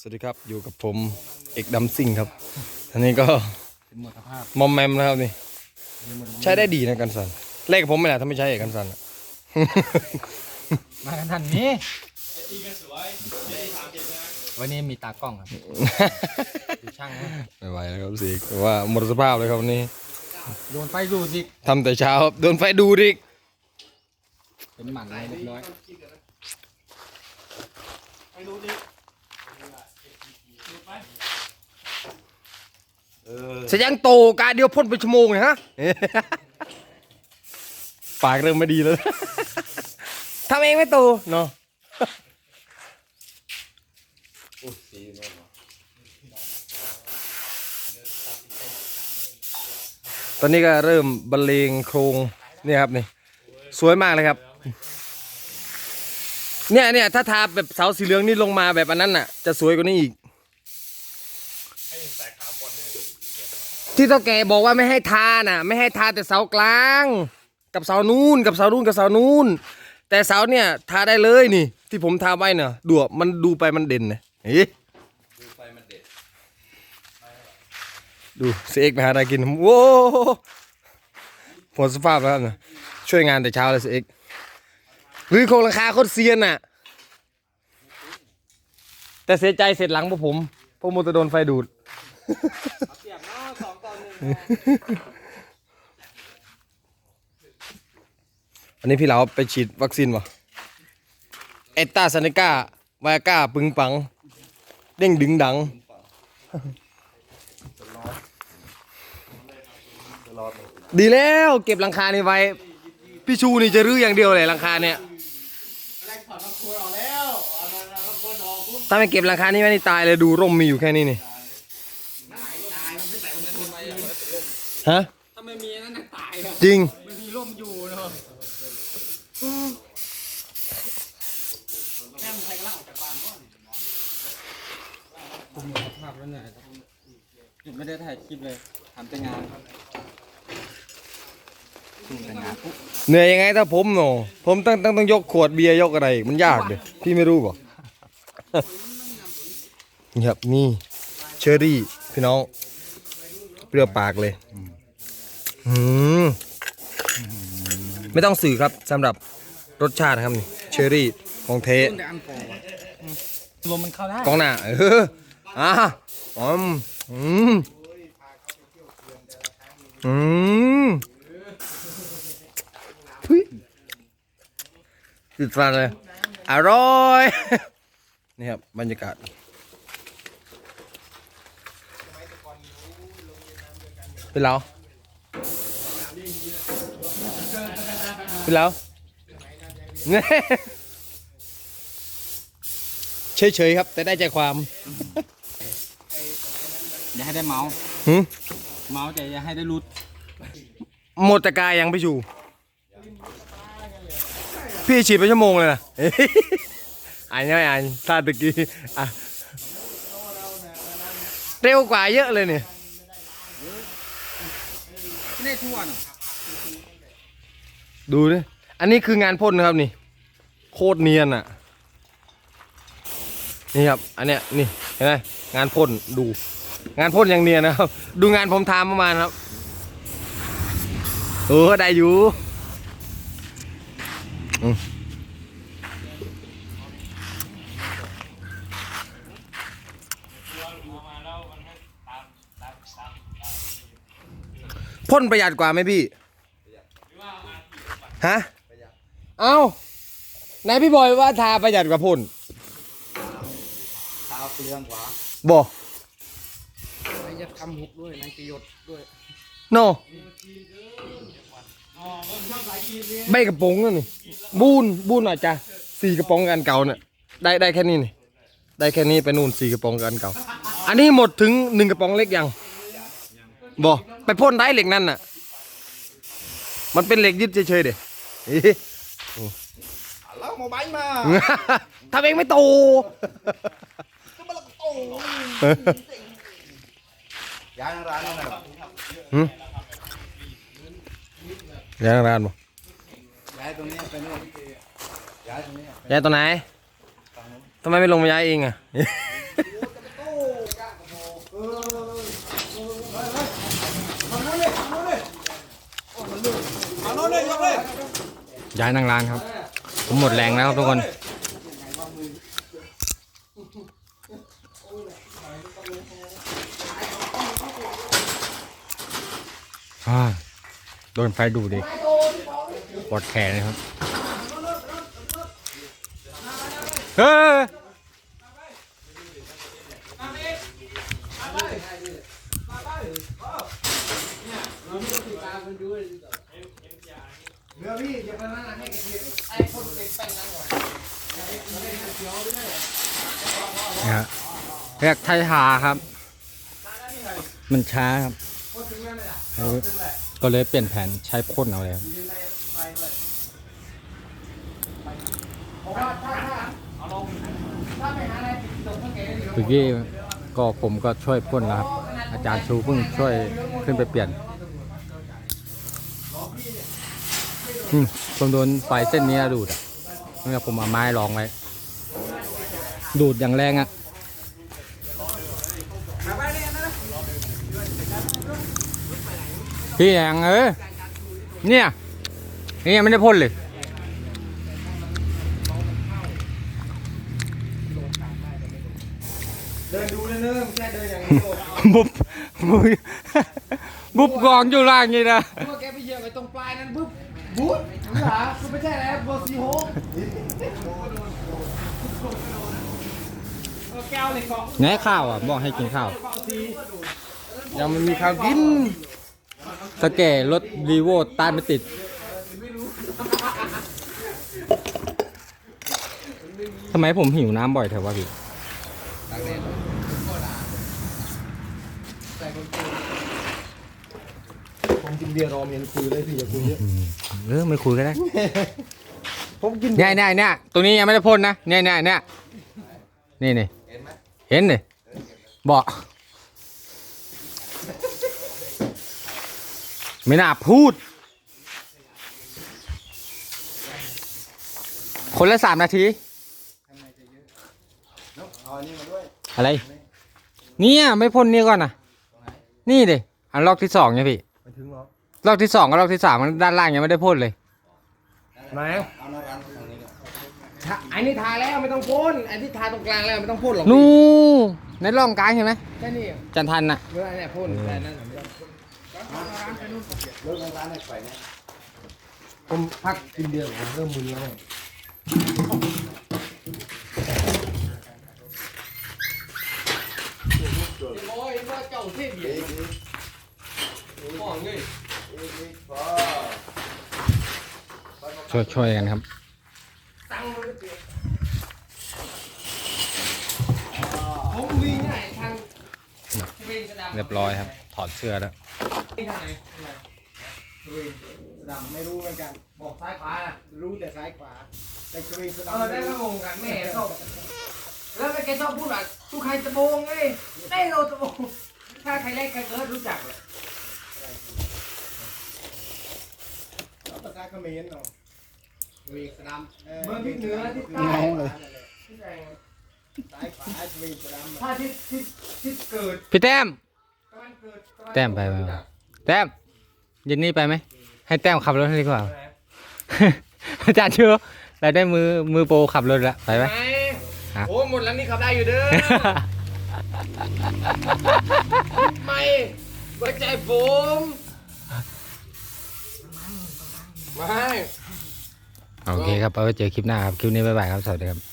สวัสดีครับอยู่กับผมเอกดำซิ่งครับอันนี้ก็เป็นหมดสภาพมอมแมมนะครับนี่ใช้ได้ดีนะกันสันเลขกับผมไม่แหละถ้าไม่ใช้เอกกันสันอะ มากันทันนี้วันนี้มีตากล้องครับดูช่างนะไม่ไหวแล้วครับสิว่าหมดสภาพเลยครับวันนี้โดนไฟดูดสิทำแต่เช้าครับโดนไฟดูดอีกเป็นหมันอะไรเรียบร้อย เสยยังโตกาเดียวพ่นไปชั่วโมงเลยฮะ ปากเริ่มไม่ดีแล้ว ทำเองไม่โตเนาะตอนนี้ก็เริ่มบรรเลงโครงเนี่ยครับนี่สวยมากเลยครับ เนี่ยเนี่ยถ้าทาแบบเสาสีเหลืองนี่ลงมาแบบอันนั้นน่ะ จะสวยกว่านี้อีก ที่เท่าแกบอกว่าไม่ให้ทาน่ะ ไม่ให้ทาแต่เสากลาง กับเสานู้นกับเสานู้นกับเสานู้นแต่เสาเนี่ยทาได้เลยนี่ ที่ผมทาไว้เนี่ยดูอะมันดูไปมันเด่นนะเฮ้ยดูเสกไปหาอะไรกินโว้ผลสภาพแล้วครับนะช่วยงานแต่เช้าเลยเสกหรือโครงราคาโคตรเซียนน่ะ แต่เสียใจเสร็จหลังพวกผมพวกมจะโดนไฟดูด อันนี้พี่เหลาไปฉีดวัคซีนวะเอตตาซาเนก้าวายก้าปึงปัง เด้งดึงดังดีแล้วเก็บหลังคานี่ไว้ พี่ชูนี่จะรื้ออย่างเดียวเลยหลังคาเนี่ยถ้าไม่เก็บหลังคานี่ไม่ได้ตายเลยดูร่มมีอยู่แค่นี้นี่ ฮะถ้าไม่มีนั่นตายอะจริง ไม่มีร่มอยู่เนาะผมหมดสภาพแล้วเนี่ยหยุดไม่ได้ถ่ายคลิปเลยทำแต่งานทำแต่งานปุ๊บเหนื่อยยังไงถ้าผมเนาะผมต้องต้องต้องยกขวดเบียร์ยกอะไรอีกมันยากเด้พี่ไม่รู้ป่ะนี่ครับนี่เชอรี่พี่น้องเปรี้ยวปากเลยอืม ไม่ต้องสื่อครับสำหรับรสชาตินะครับนี่เชอรี่ของเทแต่อันกองอะอืมลมมันเข้าได้กองหน้าเอออะอืมอืมอืมทุยติดฟันเลย อร่อย นี่ครับ บรรยากาศ เป็นเรา เป็นเราเนี่ยเฉยๆครับ แต่ได้ใจความอย่าให้ได้เมาส์หืมเมาส์แต่อย่าให้ได้รุดหมดตะกายยังพี่ชูพี่ฉีดไปชั่วโมงเลยนะเฮ้ยอ่านยังไม่อ่านท่าตะกี้อะเร็วกว่าเยอะเลยเนี่ย ไม่ได้ทั่วเนาะ ดูดิอันนี้คืองานพ่นนะครับนี่ โคตรเนียนอะ นี่ครับ อันเนี้ยนี่เห็นไหมงานพ่นดู งานพ่นอย่างเนียนนะครับ ดูงานผมทำประมาณครับเออได้อยู่พ่นประหยัดกว่าไหมพี่ ฮะเอ้าไหนพี่บอยว่าทาประหยัดกว่าพ่นเท้าเปลืองกว่าบอกนายจะทำหุบด้วยนายจะหยดด้วยโนใบกระป๋องนั่นนี่บูนบูนหน่อยจ้ะสี่กระป๋องกันเก่าเนี่ยได้ได้แค่นี้นี่ได้แค่นี้ไปนู่นสี่กระป๋องกันเก่า อันนี้หมดถึงหนึ่งกระป๋องเล็กยังบอกไปพ่นได้เหล็กนั่นน่ะ มันเป็นเหล็กยึดเฉยๆเด็ แล้วมาใบมาทำเองไม่โตก็มาละโตยางร้านนั่นแหละยางร้านบ่ย้ายตรงนี้ไปนู่นย้ายตรงนี้ย้ายตรงไหนทำไมไม่ลงมาย้ายเองอะเอาเลยเอาเลยเอาเลย ย้ายนั่งร้านครับ ผมหมดแรงแล้วครับทุกคนโดนไฟดูดิปวดแขนเลยครับ เฮ้ย เรือพี่อย่าไปนั่งให้กระเทียมไอ้คนเต็มแป้งนั่งก่อนนะฮะเรียกไทยหาครับ มันช้าครับ ก็เลยเปลี่ยนแผนใช้พ่นเอาเลยครับเพราะว่าถ้าถ้าถ้าไปหาอะไรติดตรงข้างแกได้ดีเมื่อกี้ก็ผมก็ช่วยพ่นแล้วครับ อาจารย์ชูเพิ่งช่วยขึ้นไปเปลี่ยนอืม ผมโดนไฟเส้นนี้ดูดอะนี่ผมเอาไม้รองไว้ ดูดอย่างแรงอะพี่ยังเออเนี่ยนี่ยังไม่ได้พ่นเลย เดินดูเนิ่มๆแค่เดินอย่างนี้โดดบุบบุบบุบกองอยู่ล่างนี่นะ เมื่อแกไปเหยียบไปตรงปลายนั้นปุ๊บบู๊ดหรอคุณไม่ใช่แล้วโบซีโฮแก้วเลยเกาะไงข้าวอะบอกให้กินข้าว ยังมันมีข้าวกินสแก่รถรีโวต้านไม่ติดทำไมผมหิวน้ำบ่อยเถอะวะพี่ผมกิ นเบียร์รอมยังคุยเลยพี่อย่าคุยเยอะเออไม่คุยก็ได้ผมกินเนี่ยเนี่ยเนี่ยตัวนี้ยังไม่ได้พ่นนะเนี่ยเนี่ยเนี่ยนี่นี่เห็นเลยบอกไม่น่าพูด คนละสามนาทีอะไร เนี่ยไม่พ่นนี่ก่อนนะนี่ดิอันลอกที่สองเนี่ยพี่ไม่ ถึงหรอกรอบที่สองกับรอบที่สามมันด้านล่างยังไม่ได้พ่นเลย ไหนทาอันนี้ทาแล้วไม่ต้องพ่นอันที่ทาตรงกลางแล้วไม่ต้องพ่นหรอกนู่ในร่องกลางเห็นไหมแค่นี้จันทันน่ะเวลาเนี่ยพ่นแต่นั้นไม่ต้องผมพักกินเบียร์ผมเริ่มมึนแล้วโอ้ยว่าเจ้าเท่เบียร์มองเลย ช่วยช่วยกันครับตั้งมันเปลี่ยนผมวิ่งไหนทางวิ่งสนามเรียบร้อยครับ ถอดเสื้อแล้ววิ่งทางไหนวิ่งสนามไม่รู้เหมือนกัน บอกซ้ายขวาน่ะรู้แต่ซ้ายขวาแต่จะวิ่งสนามเออได้ก็งงกันแม่ชอบแล้วแกชอบพูดว่าทุกใครตะโบงไงไอ้เราตะโบงถ้าใครเล่นกันเกิดรู้จักเลยภาษาเขมรเนาะ วิ่งสนามเมืองที่เหนือที่ใต้เลยซ้ายขวาวิ่งสนามถ้าที่ที่ที่เกิดพี่แต้มตะวันเกิดตะวันแต้มไปไหมแต้มเย็นนี้ไปไหมให้แต้มขับรถให้ดีกว่า อาจารย์เชื่อเราได้มือมือโปรขับรถแล้วไปไหมไหมฮะโอ้หมดแล้วนี่ขับได้อยู่เด้อไม่ไว้ใจผมไม่ โอเคครับเอาไว้เจอคลิปหน้าครับ คลิปนี้บ๊ายบายครับ สวัสดีครับ